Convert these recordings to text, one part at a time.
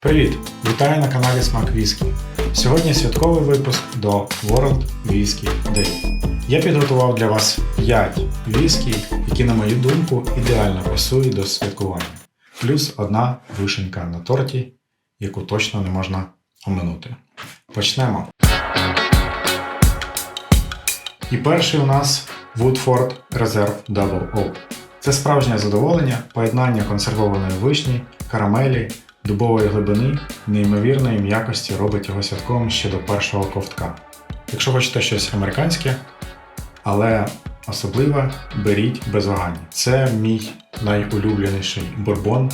Привіт! Вітаю на каналі Смак Віскі. Сьогодні святковий випуск до World Whisky Day. Я підготував для вас 5 віскі, які, на мою думку, ідеально пасують до святкування. Плюс одна вишенька на торті, яку точно не можна оминути. Почнемо. І перший у нас Woodford Reserve Double Oak. Це справжнє задоволення, поєднання консервованої вишні, карамелі, дубової глибини, неймовірної м'якості робить його святковим ще до першого ковтка. Якщо хочете щось американське, але особливе, беріть без вагань. Це мій найулюбленіший бурбон.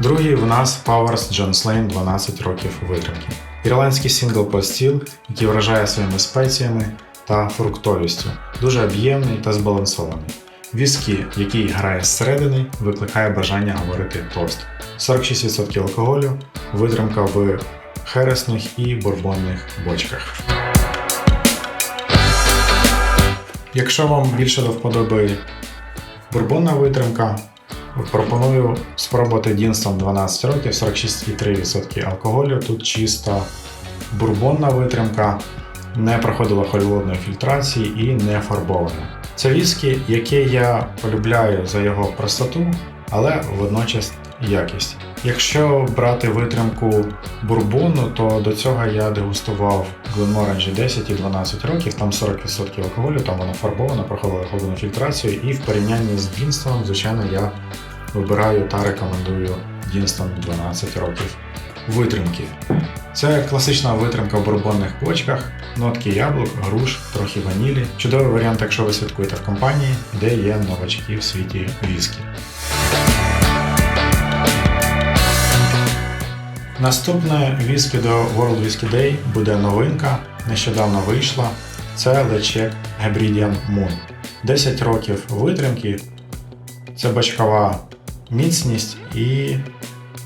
Другий в нас Powers John Slane 12 років витримки. Ірландський сингл по стіл, який вражає своїми спеціями та фруктовістю, дуже об'ємний та збалансований. Віскі, який грає зсередини, викликає бажання говорити тост. 46% алкоголю, витримка в хересних і бурбонних бочках. Якщо вам більше до вподоби бурбонна витримка, пропоную спробувати Дінстон 12 років, 46,3% алкоголю. Тут чисто бурбонна витримка, не проходила холодної фільтрації і не фарбована. Це віскі, яке я полюбляю за його простоту, але водночас якість. Якщо брати витримку бурбону, то до цього я дегустував Glenmorangie 10 і 12 років, там 40% алкоголю, там воно фарбовано, проходило холодну фільтрацію, і в порівнянні з Дінстоном, звичайно, я вибираю та рекомендую Дінстон 12 років витримки. Це класична витримка в бурбонних бочках, нотки яблук, груш, трохи ванілі. Чудовий варіант, якщо ви святкуєте в компанії, де є новачки в світі віскі. Наступне віскі до World Whisky Day буде новинка, нещодавно вийшла. Це Лечек Hebridean Moon. 10 років витримки. Це бочкова міцність і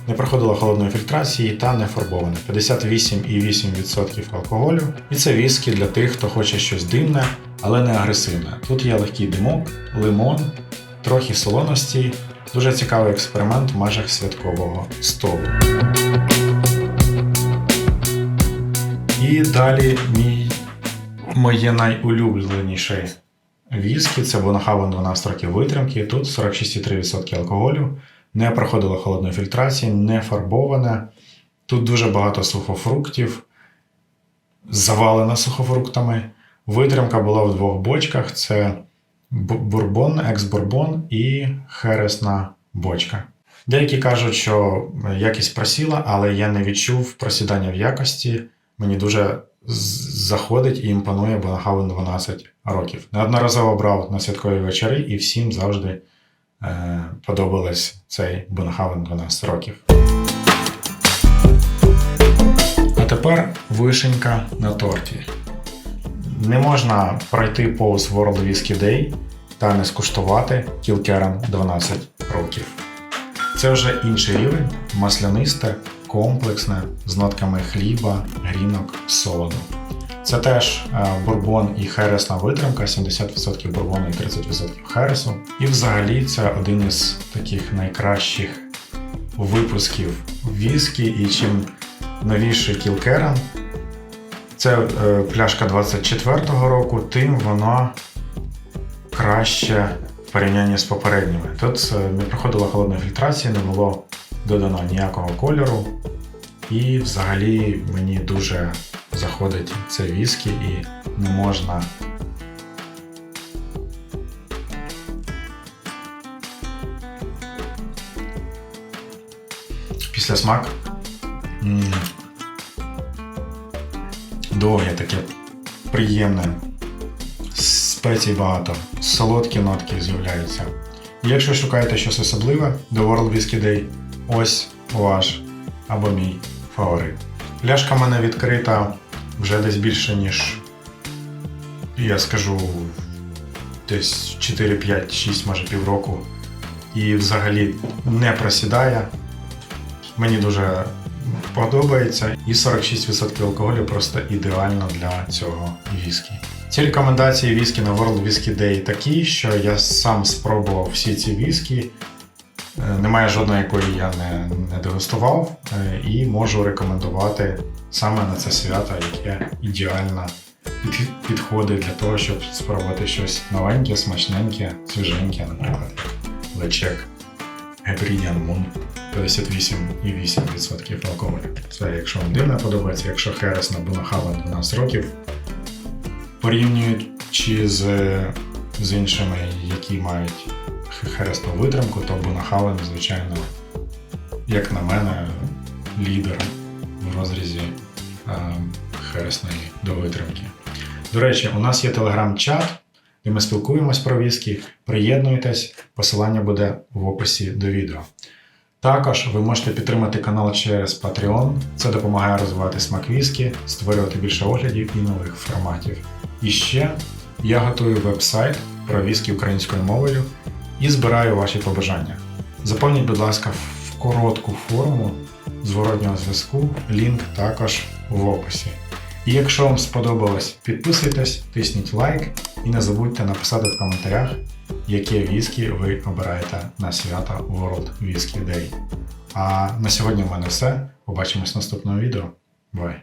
не проходила холодної фільтрації та не фарбована. 58,8% алкоголю. І це віскі для тих, хто хоче щось димне, але не агресивне. Тут є легкий димок, лимон, трохи солоності. Дуже цікавий експеримент в межах святкового столу. І далі мій моє найулюбленіше віскі це Бонахавен 12 років витримки. Тут 46,3% алкоголю не проходило холодної фільтрації, не фарбоване. Тут дуже багато сухофруктів, завалена сухофруктами. Витримка була в двох бочках: це бурбон, екс-бурбон і хересна бочка. Деякі кажуть, що якість просіла, але я не відчув просідання в якості. Мені дуже заходить і імпонує Бонахавен 12 років. Неодноразово брав на святкові вечори і всім завжди е, подобалось цей Бонхавен 12 років. А тепер вишенька на торті. Не можна пройти повз World Whisky Day та не скуштувати кілкером 12 років. Це вже інший рівень, маслянисте, комплексне, з нотками хліба, грінок, солоду. Це теж е, бурбон і хересна витримка, 70% бурбону і 30% хересу. І взагалі це один із таких найкращих випусків віскі. І чим новіший кілкерен, це е, пляшка 24-го року, тим вона краще в порівнянні з попередніми. Тут е, не проходила холодної фільтрації, не було додано ніякого кольору. І взагалі мені дуже заходить це віскі і не можна. Після смак. Довге таке приємне. Спецій багато, солодкі нотки з'являються. Якщо шукаєте щось особливе до World Whisky Day, ось ваш або мій фаворит. Пляшка в мене відкрита вже десь більше, ніж я скажу десь 4, 5, 6, може півроку. І взагалі не просідає. Мені дуже подобається. І 46% алкоголю просто ідеально для цього віскі. Ці рекомендації віскі на World Whisky Day такі, що я сам спробував всі ці віскі Немає жодної, якої я не, не дегустував, е, і можу рекомендувати саме на це свято, яке ідеально під, підходить для того, щоб спробувати щось новеньке, смачненьке, свіженьке, наприклад, лечек Hebridean Moon 58,8% алкоголю. Це якщо вам дивно подобається, якщо Херес на Бунахава 12 років, порівнюючи з, з іншими, які мають хересну витримку, то Бунахавен, звичайно, як на мене, лідер в розрізі е, хересної до витримки. До речі, у нас є телеграм-чат, де ми спілкуємось про віскі. Приєднуйтесь, посилання буде в описі до відео. Також ви можете підтримати канал через Patreon. Це допомагає розвивати смак віскі, створювати більше оглядів і нових форматів. І ще я готую веб-сайт про віскі українською мовою і збираю ваші побажання. Заповніть, будь ласка, в коротку форму зворотнього зв'язку, лінк також в описі. І якщо вам сподобалось, підписуйтесь, тисніть лайк і не забудьте написати в коментарях, яке віскі ви обираєте на свято World Whisky Day. А на сьогодні в мене все. Побачимось в наступному відео. Бай!